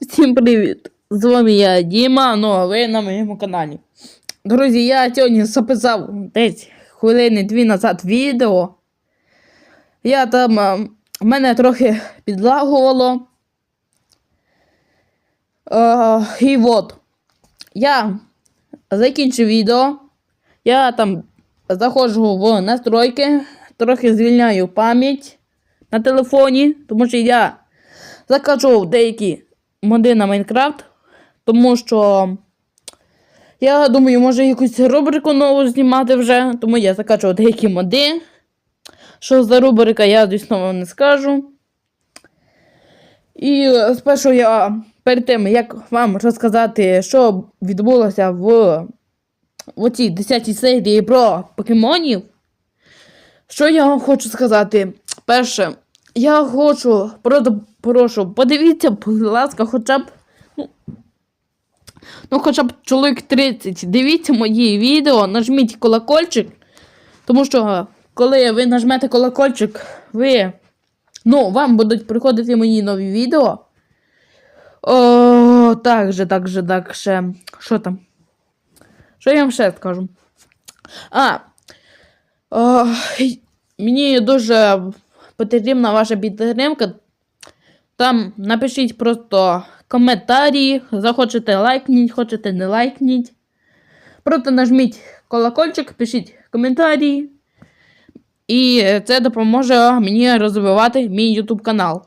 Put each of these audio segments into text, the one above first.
Всім привіт! З вами я Діма, ну а ви на моєму каналі. Друзі, я сьогодні записав десь хвилини дві назад відео. Я там е, мене трохи підлагувало. Е, і от. Я закінчив відео. Я там заходжу в настройки, трохи звільняю пам'ять на телефоні, тому що я закачував деякі моди на Майнкрафт, тому що я думаю, може якусь рубрику нову знімати вже, тому я закачував деякі моди. Що за рубрика, я, звісно, вам не скажу. І спершу я перед тим, як вам розказати, що відбулося в, в цій 10 серії про покемонів, що я вам хочу сказати? Перше, я хочу, просто прошу, подивіться, будь ласка, хоча б. Ну, ну, хоча б чоловік 30. Дивіться мої відео, нажміть колокольчик. Тому що, коли ви нажмете колокольчик, ви. Ну, вам будуть приходити мої нові відео. О, так же, так же, так ще. Що там? Що я вам ще скажу? А. О, мені дуже потрібна ваша підтримка. Там напишіть просто коментарі, захочете лайкніть, хочете не лайкніть. Просто нажміть колокольчик, пишіть коментарі. І це допоможе мені розвивати мій YouTube канал.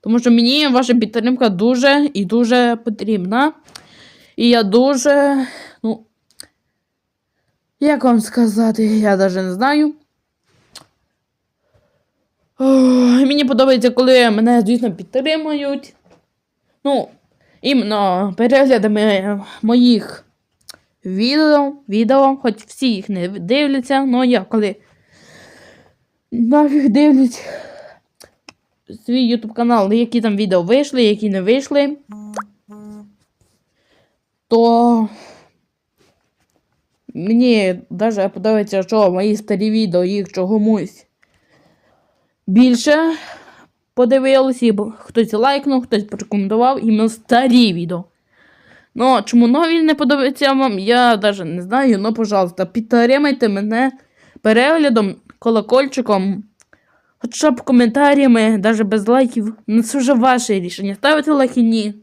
Тому що мені ваша підтримка дуже і дуже потрібна. І я дуже. Ну. Як вам сказати, я навіть не знаю. Ой, мені подобається, коли мене, звісно, підтримують. Ну, іменно переглядами моїх відео, відео, хоч всі їх не дивляться, але я коли нафіг дивлюсь свій YouTube канал, які там відео вийшли, які не вийшли, то мені навіть подобається, що мої старі відео їх чогомусь більше подивилися, хтось лайкнув, хтось порекомендував іменно старі відео. Ну, чому нові не подобаються вам, я навіть не знаю. Ну, пожалуйста, підтримайте мене переглядом, колокольчиком, хоча б коментарями, навіть без лайків. Ну, це вже ваше рішення. Ставити лайки ні.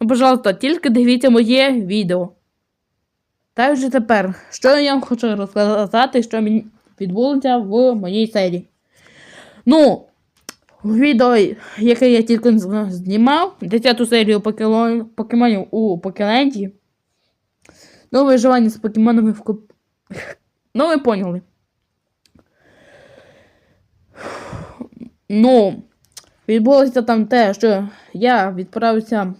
Ну, пожалуйста, тільки дивіться моє відео. Та вже тепер, що я вам хочу розказати, що мені відбулося в моїй серії. Ну, відео, яке я тільки знімав, 10 серію покемон, покемонів у Покеленді. Ну, виживання з покемонами в куп... Ну, ви поняли. Ну, відбулося там те, що я відправився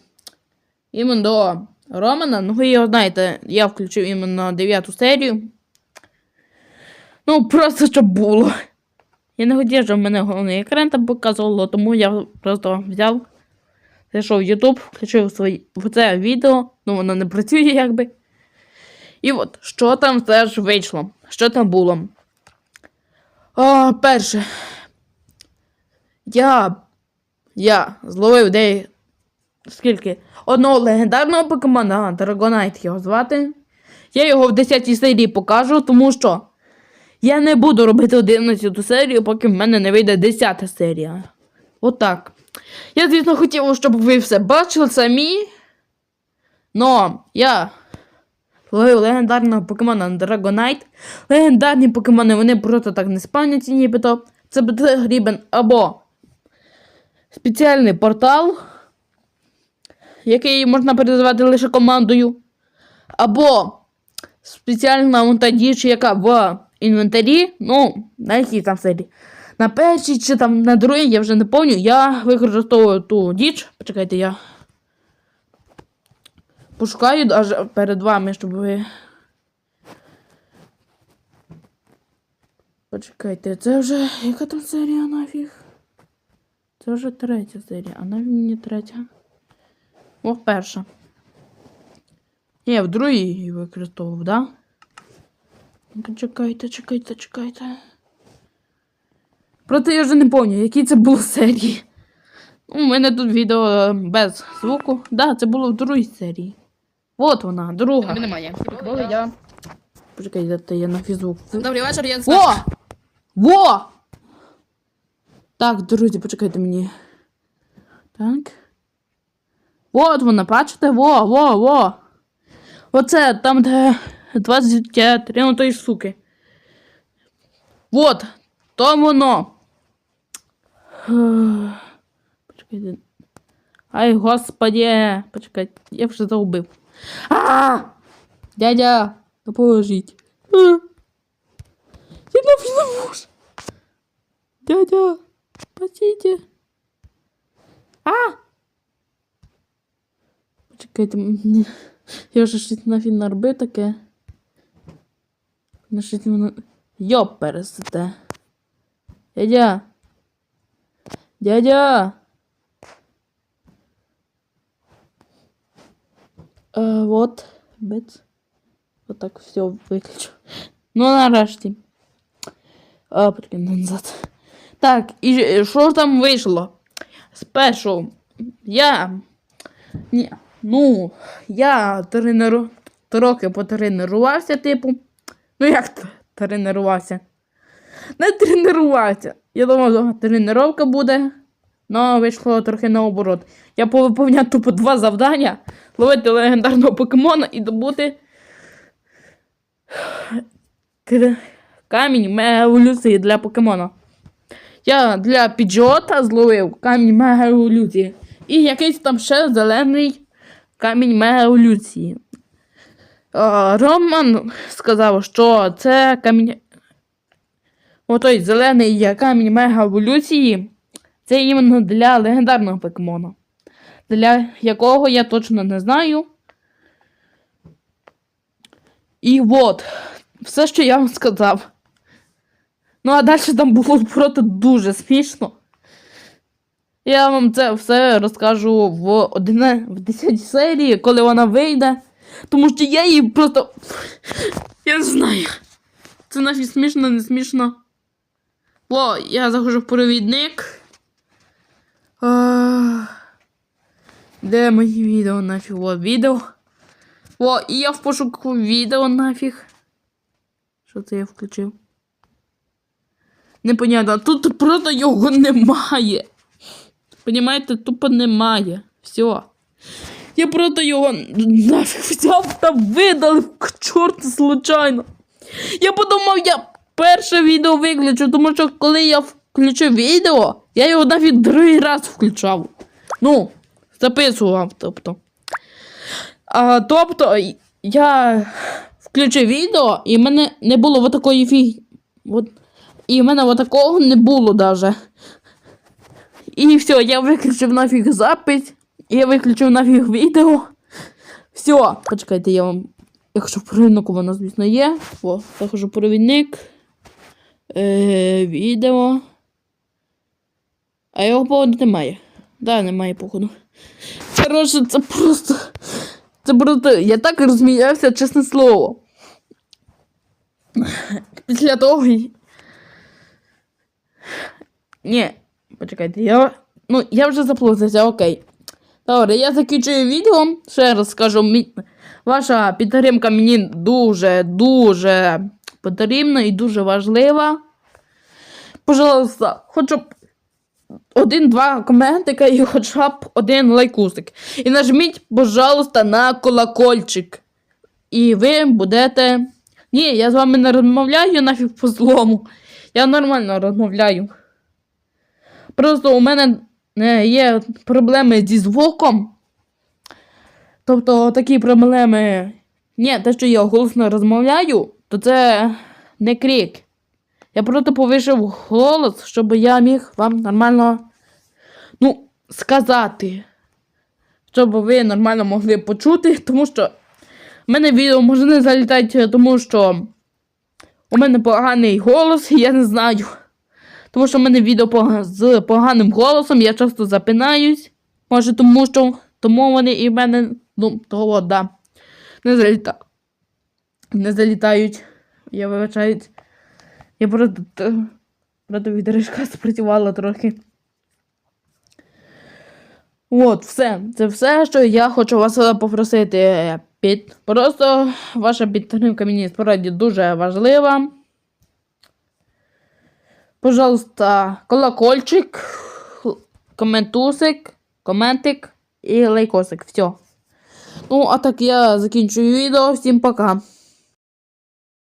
іменно до Романа. Ну, ви його знаєте, я включив іменно 9 серію. Ну, просто щоб було. Я не хотів, щоб мене головний екран там показувало, тому я просто взяв, зайшов в YouTube, включив свої, в це відео, ну воно не працює якби. І от, що там все ж вийшло? Що там було? О, перше. Я. Я зловив де. Скільки? Одного легендарного покемона, Dragonite його звати. Я його в 10 серії покажу, тому що. Я не буду робити 11 серію, поки в мене не вийде 10 серія. Отак. Я, звісно, хотів, щоб ви все бачили самі. Но я ловив легендарного покемона Dragonite. Легендарні покемони, вони просто так не спавняться, нібито. Це буде грібен або спеціальний портал, який можна передавати лише командою. Або спеціальна монтадіч, яка в інвентарі, ну, на якій там серії. На першій чи там на другій, я вже не пам'ятаю, я використовую ту діч. Почекайте, я пошукаю аж перед вами, щоб ви. Почекайте, це вже. Яка там серія нафіг? Це вже третя серія, а навіть не третя. О, перша. Ні, в другій її використовував, да? Чекайте, чекайте, чекайте. Проте я вже не пам'ятаю, які це були серії. У мене тут відео е, без звуку. Да, це було в другій серії. От вона, друга. Тебе немає. Коли я. Почекай, де ти я на фізрук. Добрий вечір, я Во! Во! Так, друзі, почекайте мені. Так. От вона, бачите? Во, во, во. Оце там, де 23 ну штуки. Вот, то воно. Почекайте. Ай, господи. Почекайте, я вже загубив. А! Дядя, допоможіть. Я не можу. Дядя, спасите. А! Почекайте, я вже щось нафіг наробив таке. На щось мене... Йоп, пересете. Дядя. Дядя. Е, вот, бец. Вот так все виключу. Ну, нарешті. А, потім назад. Так, і ж- що ж там вийшло? Спершу я. Ні, ну, я тренеру... трохи потренувався, типу. Ну, як тренувався? Не тренувався. Я думав, тренування буде. Ну, вийшло трохи наоборот. Я повиповняв тупо два завдання: ловити легендарного покемона і добути камінь мега еволюції для покемона. Я для піджота зловив камінь мега еволюції. І якийсь там ще зелений камінь мега еволюції. Е, Роман сказав, що це камінь. Отой зелений камінь мега еволюції. Це іменно для легендарного покемона. Для якого я точно не знаю. І от, все, що я вам сказав. Ну, а далі там було просто дуже смішно. Я вам це все розкажу в 10 серії, коли вона вийде. Тому що я її просто. Я не знаю. Це нафіг смішно, не смішно. О, я заходжу в провідник. А... Де мої відео нафіг? О, відео. О, і я в пошуку відео нафіг. Що це я включив? Непонятно, тут просто його немає. Понімаєте, тупо немає. Все. Я просто його нафіг взяв та видалив к чорту случайно. Я подумав, я перше відео виключу, тому що коли я включив відео, я його навіть другий раз включав. Ну, записував, тобто. А, тобто, я включив відео, і в мене не було от такої фіг. От, і в мене от такого не було даже. І все, я виключив нафіг запис, я виключив нафіг відео. Все, почекайте, я вам. Якщо провідник у мене, звісно, є. О, захожу провідник. Е, відео. А його походу немає. Да, немає, походу. Коротше, це просто. Це просто. Я так розміявся, чесне слово. Після того. Ні, почекайте, я. Ну, я вже заплутався, окей. Добре, я закінчую відео. Ще раз скажу, мі... ваша підтримка мені дуже, дуже потрібна і дуже важлива. Пожалуйста, хоча б один-два коментика і хоча б один лайкусик. І нажміть, пожалуйста, на колокольчик. І ви будете. Ні, я з вами не розмовляю нафіг по злому. Я нормально розмовляю. Просто у мене є проблеми зі звуком. Тобто такі проблеми. Ні, те, що я голосно розмовляю, то це не крик. Я просто повишив голос, щоб я міг вам нормально ну, сказати. Щоб ви нормально могли почути, тому що в мене відео може не залітати, тому що у мене поганий голос, і я не знаю. Тому що в мене відео з поганим голосом, я часто запинаюсь. Може, тому що тому вони і в мене, ну, того, да, не заліта... Не залітають. Я вибачаюсь. Я просто, просто відрижка спрацювала трохи. От, все. Це все, що я хочу вас е, попросити. Під... Просто ваша підтримка мені справді дуже важлива. Пожалуйста, колокольчик, коментусик, коментик і лайкосик. Все. Ну, а так я закінчую відео. Всім пока.